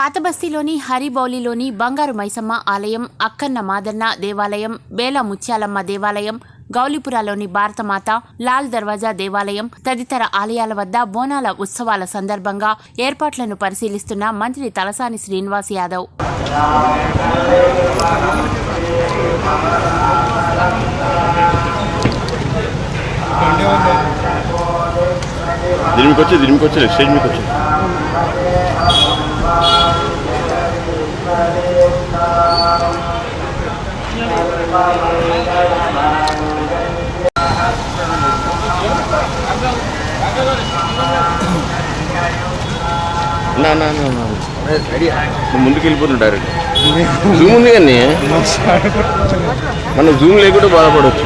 పాతబస్తీలోని హరిబౌలిలోని బంగారు మైసమ్మ ఆలయం అక్కన్న మాదన్న దేవాలయం బేల ముత్యాలమ్మ దేవాలయం గౌలిపురాలోని భారతమాత లాల్ దర్వాజా దేవాలయం తదితర ఆలయాల వద్ద బోనాల ఉత్సవాల సందర్భంగా ఏర్పాట్లను పరిశీలిస్తున్న మంత్రి తలసాని శ్రీనివాస్ యాదవ్. దీనికి వచ్చి దీనికి వచ్చి స్టేజ్ మీకు వచ్చి. ముందుకు వెళ్ళిపోతున్నావు డైరెక్ట్ జూమ్ ఉంది కానీ మనం జూమ్ లేకుండా బాధపడవచ్చు